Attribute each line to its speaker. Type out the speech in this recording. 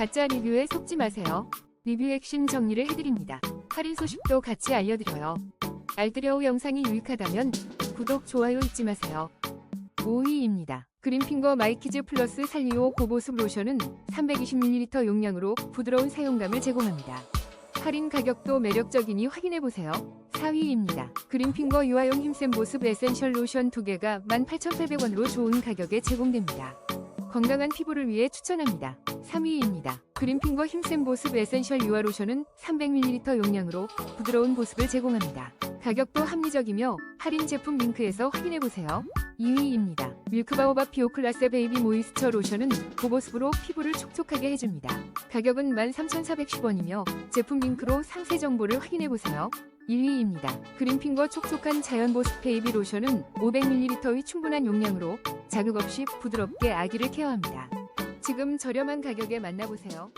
Speaker 1: 가짜 리뷰에 속지 마세요. 리뷰 핵심 정리를 해드립니다. 할인 소식도 같이 알려드려요. 알뜰여우 영상이 유익하다면 구독, 좋아요 잊지 마세요. 5위입니다. 그린핑거 마이키즈 플러스 살리오 고보습 로션은 320ml 용량으로 부드러운 사용감을 제공합니다. 할인 가격도 매력적이니 확인해보세요. 4위입니다. 그린핑거 유아용 힘센 보습 에센셜 로션 2개가 18,800원으로 좋은 가격에 제공됩니다. 건강한 피부를 위해 추천합니다. 3위입니다. 그린핑거 힘센 보습 에센셜 유아 로션은 300ml 용량으로 부드러운 보습을 제공합니다. 가격도 합리적이며 할인 제품 링크에서 확인해보세요. 2위입니다. 밀크바오바 피오클라세 베이비 모이스처 로션은 고보습으로 피부를 촉촉하게 해줍니다. 가격은 13,410원이며 제품 링크로 상세 정보를 확인해보세요. 1위입니다. 그린핑거 촉촉한 자연 보습 베이비 로션은 500ml의 충분한 용량으로 자극 없이 부드럽게 아기를 케어합니다. 지금 저렴한 가격에 만나보세요.